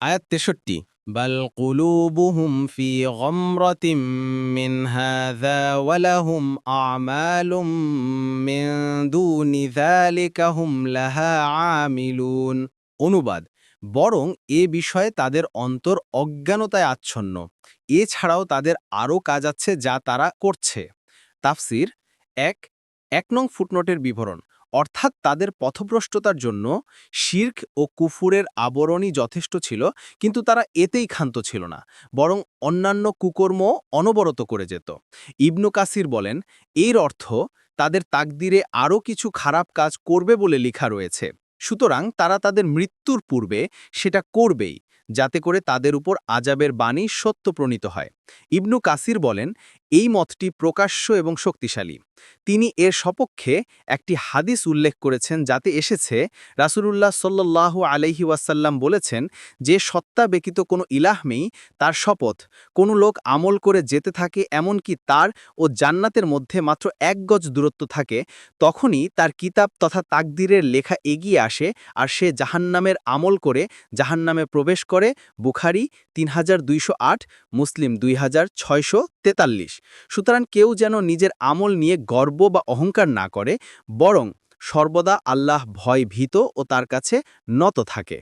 আয়াত তেষট্টি অনুবাদ, বরং এ বিষয়ে তাদের অন্তর অজ্ঞানতায় আচ্ছন্ন। এছাড়াও তাদের আরও কাজ আছে যা তারা করছে। তাফসির, এক এক নং ফুটনোটের বিবরণ। অর্থাৎ তাদের পথভ্রষ্টতার জন্য শির্ক ও কুফুরের আবরণই যথেষ্ট ছিল, কিন্তু তারা এতেই ক্ষান্ত ছিল না, বরং অন্যান্য কুকর্ম অনবরত করে যেত। ইবনু কাসির বলেন, এর অর্থ, তাদের তাকদিরে আরও কিছু খারাপ কাজ করবে বলে লেখা রয়েছে। সুতরাং তারা তাদের মৃত্যুর পূর্বে সেটা করবেই, যাতে করে তাদের উপর আজাবের বাণী সত্য প্রণীত হয়। ইবনু কাসির বলেন এই মতটি প্রকাশ্য এবং শক্তিশালী। তিনি এর সপক্ষে একটি হাদিস উল্লেখ করেছেন যাতে এসেছে, রাসূলুল্লাহ সাল্লাহ আলহি ওয়াসাল্লাম বলেছেন, যে সত্তা ব্যতীত কোনো ইলাহ নেই, তার শপথ। কোনো লোক আমল করে যেতে থাকে এমনকি তার ও জান্নাতের মধ্যে মাত্র এক গজ দূরত্ব থাকে, তখনই তার কিতাব তথা তাকদিরের লেখা এগিয়ে আসে আর সে জাহান্নামের আমল করে জাহান্নামে প্রবেশ করে, বুখারি তিন হাজার দুইশো আট, মুসলিম দুই হাজার ছয়শো তেতাল্লিশ। সুতরাং কেউ যেন নিজের আমল নিয়ে গর্ব বা অহংকার না করে, বরং সর্বদা আল্লাহ ভয় ভীত ও তার কাছে নত থাকে।